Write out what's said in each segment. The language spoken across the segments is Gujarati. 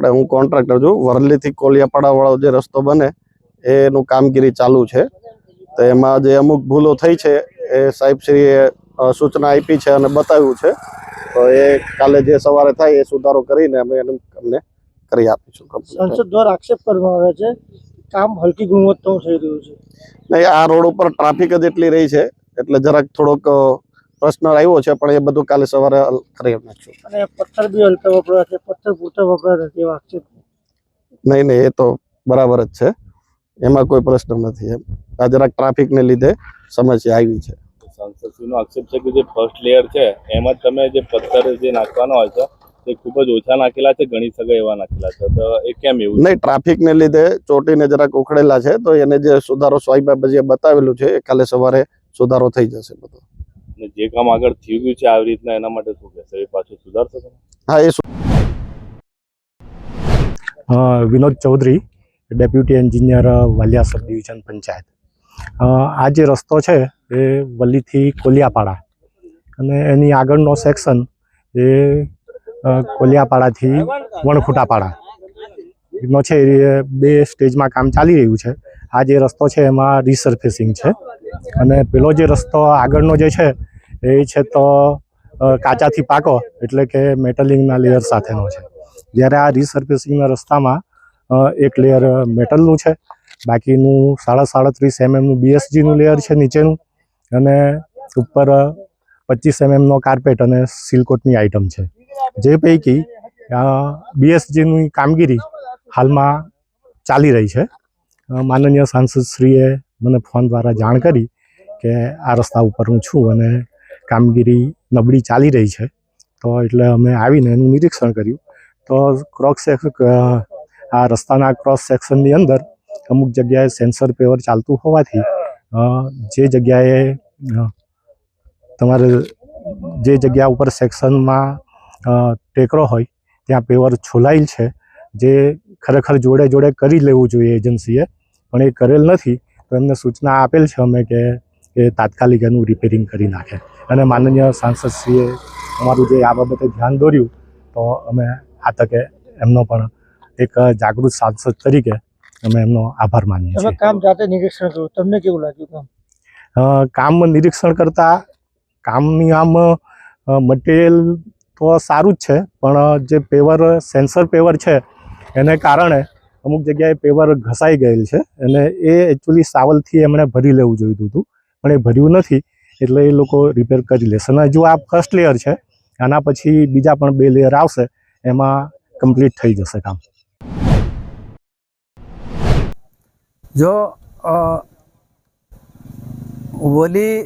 આપણે હું કોન્ટ્રાક્ટર છું વરલીથી કોલિયાપાડાવાળો જે રસ્તો બને એનું કામગીરી ચાલુ છે. તો એમાં જે અમુક ભૂલો થઈ છે એ સાહેબશ્રીએ સૂચના આપી છે અને બતાવ્યું છે. તો એ કાલે જે સવારે થાય એ સુધારો કરીને અમે એને અમને કરી આપીશું. સંસદ દ્વારા આક્ષેપ કરવામાં આવે છે કામ હલકી ગુણવત્તાનું થઈ રહ્યું છે. નહીં આ રોડ ઉપર ટ્રાફિક જ એટલી રહી છે એટલે જરાક થોડોક પ્રશ્ન આવ્યો છે પણ એ બધું કાલે સવારે કરી નાખશું અને પથ્થર બી હલકા વપરાય છે પથ્થર પૂરતા વપરાય નથી એવા આક્ષેપ નહીં નહીં એ તો બરાબર જ છે. એમાં કોઈ પ્રશ્ન નથી એમ. આ જરાક ટ્રાફિકને લીધે સમસ્યા આવી છે. સાંસદશ્રીનો આક્ષેપ છે કે જે ફર્સ્ટ લેયર છે એમાં તમે જે પથ્થર જે નાખવાનો હોય છે તે ખૂબ જ ઓછા નાખેલા છે ગણી સગા એવા નાખેલા છે. તો એ કેમ એવું નહીં ટ્રાફિકને લીધે ચોટીને જરાક ઉખડેલા છે તો એને જે સુધારો સ્વાઈબાબાજીએ બતાવેલું છે એ કાલે સવારે સુધારો થઈ જશે બધો. અને જે કામ આગળ થઈ ગયું છે આવી રીતના એના માટે શું કહેશો? એ પાછું સુધારશો તમે? હા એ Vinod Chaudhary deputy engineer Valia sub division panchayat. આ જે રસ્તો છે એ વલ્લીથી કોલિયાપાડા અને એની આગળનો સેક્શન એ કોલિયાપાડાથી વણખુટાપાડા. નો છે એ બે સ્ટેજમાં કામ ચાલી રહ્યું છે. આ જે રસ્તો છે એમાં રિસર્ફેસિંગ છે. અને પેલો જે રસ્તો આગળનો જે છે એ છે તો કાચાથી પાકો, એટલે કે મેટલિંગના લેયર સાથેનો છે. જ્યારે આ રિસર્ફેસિંગના રસ્તામાં એક લેયર મેટલનું છે, બાકીનું સાડા સાડત્રીસ એમએમનું બીએસજીનું લેયર છે નીચેનું, અને ઉપર પચીસ એમએમનો કાર્પેટ અને સિલકોટની આઇટમ છે. જે પૈકી બીએસજીની કામગીરી હાલમાં ચાલી રહી છે. માનનીય સાંસદશ્રીએ મને ફોન દ્વારા જાણ કરી કે આ રસ્તા ઉપર હું છું અને કામગીરી નબળી ચાલી રહી છે. તો એટલે અમે આવીને એનું નિરીક્ષણ કર્યું. તો ક્રોસ આ રસ્તાના ક્રોસ સેક્શનની અંદર અમુક જગ્યાએ સેન્સર પેવર ચાલતું હોવાથી જે જગ્યાએ તમારે જે જગ્યા ઉપર સેક્શનમાં ટેકરો હોય, ત્યાં પેવર છોલાયેલ છે. જે ખરેખર જોડે જોડે કરી લેવું જોઈએ એજન્સીએ પણ એ કરેલ નથી. તો એમને સૂચના આપેલ છે અમે કે કે તાત્કાલિક એનું રિપેરિંગ કરી નાખે. અને માનનીય સાંસદશ્રીએ અમારું જે આ બાબતે ધ્યાન દોર્યું તો અમે આ તકે એમનો પણ એક જાગૃત સાંસદ તરીકે અમે એમનો આભાર માનીએ છીએ. કામ જાતે નિરીક્ષણ કર્યું? તમને કેવું લાગ્યું કામ? કામ નિરીક્ષણ કરતા કામની આમ મટીરિયલ તો સારું જ છે પણ જે પેવર સેન્સર પેવર છે એને કારણે અમુક જગ્યાએ પેવર ઘસાઈ ગયેલ છે અને એ એકચ્યુઅલી સાવલથી એમણે ભરી લેવું જોઈતું હતું. પણ એ ભર્યું નથી, એટલે એ લોકો રિપેર કરી લેશે. અને જો આ ફર્સ્ટ લેયર છે, આના પછી બીજા પણ બે લેયર આવશે, એમાં કમ્પ્લીટ થઈ જશે કામ. જો વલી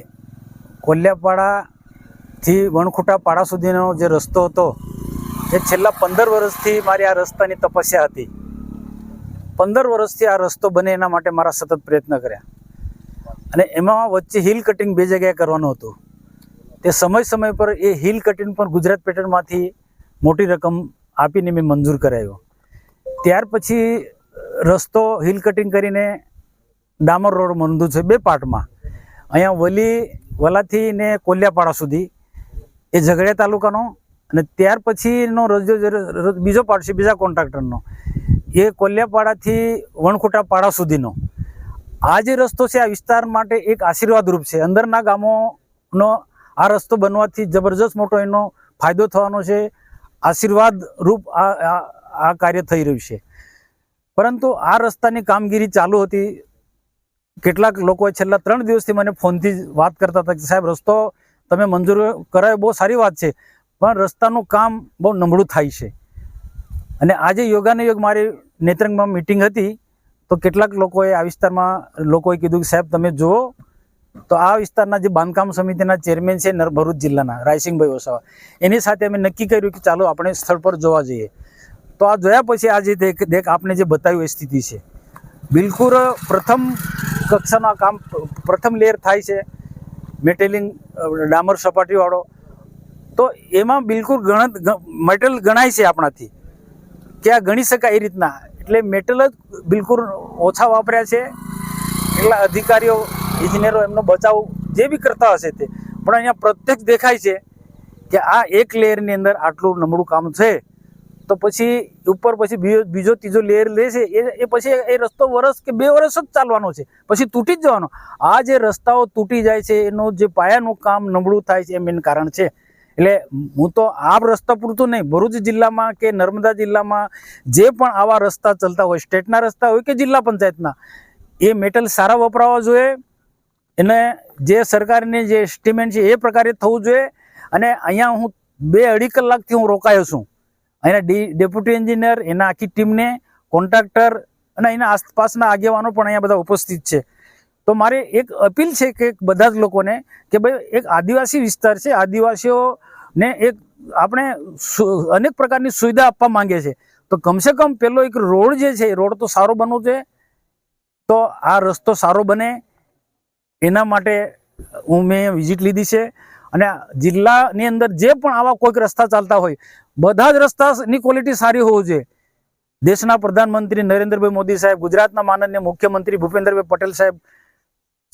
કોલ્યાપાડાથી વણખુટા પાડા સુધીનો જે રસ્તો હતો, એ છેલ્લા પંદર વર્ષથી મારી આ રસ્તાની તપસ્યા હતી. પંદર વર્ષથી આ રસ્તો બને એના માટે મારા સતત પ્રયત્ન કર્યા. અને એમાં વચ્ચે હિલ કટિંગ બે જગ્યાએ કરવાનું હતું. તે સમય સમય પર એ હિલ કટિંગ પણ ગુજરાત પેટર્નમાંથી મોટી રકમ આપીને મેં મંજૂર કરાયો. ત્યાર પછી રસ્તો હિલ કટિંગ કરીને ડામર રોડ મંદુ છે બે પાર્ટમાં. અહીંયા વલી, વલાથી ને કોલિયાપાડા સુધી. એ ઝઘડિયા તાલુકાનો અને ત્યાર પછીનો રજો, બીજો પાર્ટ છે બીજા કોન્ટ્રાક્ટરનો. એ કોલિયાપાડાથી વણખોટા પાડા સુધીનો. આ જે રસ્તો છે, આ વિસ્તાર માટે એક આશીર્વાદરૂપ છે. અંદરના ગામોનો આ રસ્તો બનવાથી જબરજસ્ત મોટો એનો ફાયદો થવાનો છે. આશીર્વાદ રૂપ આ, આ- કાર્ય થઈ રહ્યું છે. પરંતુ આ રસ્તાની કામગીરી ચાલુ હતી. કેટલાક લોકોએ છેલ્લા ત્રણ દિવસથી મને ફોનથી વાત કરતા હતા કે, સાહેબ, રસ્તો તમે મંજૂર કરાયો બહુ સારી વાત છે, પણ રસ્તાનું કામ બહુ નબળું થાય છે. અને આજે યોગાને યોગ મારી નેત્રંગમાં મિટિંગ હતી. તો કેટલાક લોકોએ આ વિસ્તારમાં, લોકોએ કીધું કે, સાહેબ, તમે જુઓ. તો આ વિસ્તારના જે બાંધકામ સમિતિના ચેરમેન છે ભરૂચ જિલ્લાના, રાયસિંહભાઈ વસાવા. એની સાથે અમે નક્કી કર્યું કે, ચાલો, આપણે સ્થળ પર જોવા જઈએ. તો આ જોયા પછી આ જે દેખ દેખ આપને જે બતાવ્યું એ સ્થિતિ છે. બિલકુલ, પ્રથમ કક્ષાના કામ, પ્રથમ લેયર થાય છે, મેટેલિંગ ડામર સપાટીવાળો. તો એમાં બિલકુલ ગણત મટેરિયલ ગણાય છે આપણાથી. કે આ ગણી શકાય એ રીતના. એટલે મેટલ જ બિલકુલ ઓછા વાપર્યા છે. એટલા અધિકારીઓ ઇજનેરો એમનો બચાવ જે બી કરતા હશે તે. પણ અહીંયા પ્રત્યક્ષ દેખાય છે કે આ એક લેયરની અંદર આટલું નબળું કામ છે. તો પછી ઉપર પછી બીજો બીજો, ત્રીજો લેયર છે, એ એ પછી એ રસ્તો વરસ કે બે વર્ષ જ ચાલવાનો છે. પછી તૂટી જ જવાનો. આ જે રસ્તાઓ તૂટી જાય છે, એનું જે પાયાનું કામ નબળું થાય છે, એ મેન કારણ છે. એટલે હું તો આ રસ્તા પૂરતું નહીં, ભરૂચ જિલ્લામાં કે નર્મદા જિલ્લામાં જે પણ આવા રસ્તા ચાલતા હોય, સ્ટેટના રસ્તા હોય કે જિલ્લા પંચાયતના, એ મેટલ સારા વપરાવા જોઈએ એને જે સરકારની જે એસ્ટિમેન્ટ છે એ પ્રકારે થવું જોઈએ અને અહીંયા હું બે અઢી કલાકથી હું રોકાયો છું. અહીંના ડી, ડેપ્યુટી એન્જિનિયર, એના આખી ટીમને, કોન્ટ્રાક્ટર અને એના આસપાસના આગેવાનો પણ અહીંયા બધા ઉપસ્થિત છે. તો મારે એક અપીલ છે કે બધા જ લોકોને કે ભાઈ એક આદિવાસી વિસ્તાર છે, આદિવાસીઓને એક આપણે અનેક પ્રકારની સુવિધા આપવા માંગે છે. તો કમસે કમ પેલો એક રોડ જે છે, એ રોડ તો સારો બનવો જોઈએ. તો આ રસ્તો સારો બને. એના માટે હું મેં વિઝિટ લીધી છે. અને જિલ્લાની અંદર જે પણ આવા કોઈક રસ્તા ચાલતા હોય, બધા જ રસ્તાની ક્વોલિટી સારી હોવી જોઈએ. દેશના પ્રધાનમંત્રી નરેન્દ્રભાઈ મોદી સાહેબ, ગુજરાતના માનનીય મુખ્યમંત્રી ભૂપેન્દ્રભાઈ પટેલ સાહેબ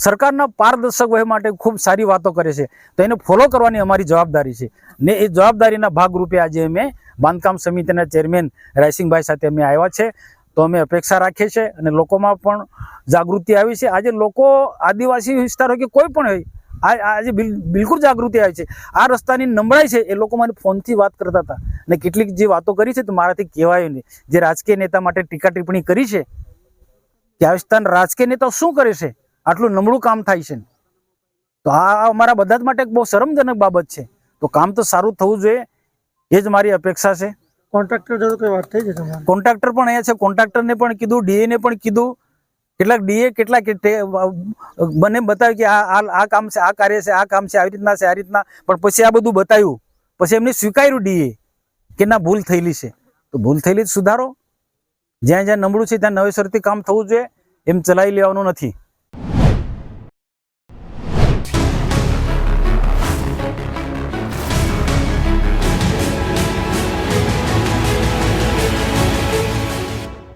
સરકારના પારદર્શક વહે માટે ખૂબ સારી વાતો કરે છે. તો એને ફોલો કરવાની અમારી જવાબદારી છે. ને એ જવાબદારીના ભાગરૂપે આજે અમે બાંધકામ સમિતિના ચેરમેન રાયસિંગભાઈ સાથે અમે આવ્યા છે. તો અમે અપેક્ષા રાખીએ છીએ અને લોકોમાં પણ જાગૃતિ આવી છે. આજે લોકો આદિવાસી વિસ્તાર હોય કે કોઈ પણ હોય આજે બિલકુલ જાગૃતિ આવી છે. આ રસ્તાની નબળાઈ છે એ લોકો મને ફોનથી વાત કરતા હતા. અને કેટલીક જે વાતો કરી છે તો મારાથી કહેવાયું નહીં. જે રાજકીય નેતા માટે ટીકા ટિપ્પણી કરી છે કે રાજકીય નેતાઓ શું કરે છે? આટલું નબળું કામ થાય છે તો આ અમારા બધા જ માટે બહુ શરમજનક બાબત છે. તો કામ તો સારું થવું જોઈએ. એ જ મારી અપેક્ષા છે. કોન્ટ્રાક્ટર જોડે કોઈ વાત થઈ છે કોન્ટ્રાક્ટર પણ અહીંયા છે. કોન્ટ્રાક્ટરને પણ કીધું ડીએ ને પણ કીધું. કેટલાક ડીએ કેટલાક મને બતાવ્યું કે આ આ કામ છે આ કાર્ય છે આ કામ છે આવી રીતના છે આ રીતના. પણ પછી આ બધું બતાવ્યું. પછી એમને સ્વીકાર્યું ડીએ કે ના ભૂલ થયેલી છે. તો ભૂલ થયેલી જ સુધારો. જ્યાં જ્યાં નબળું છે ત્યાં નવેસરથી કામ થવું જોઈએ. એમ ચલાવી લેવાનું નથી.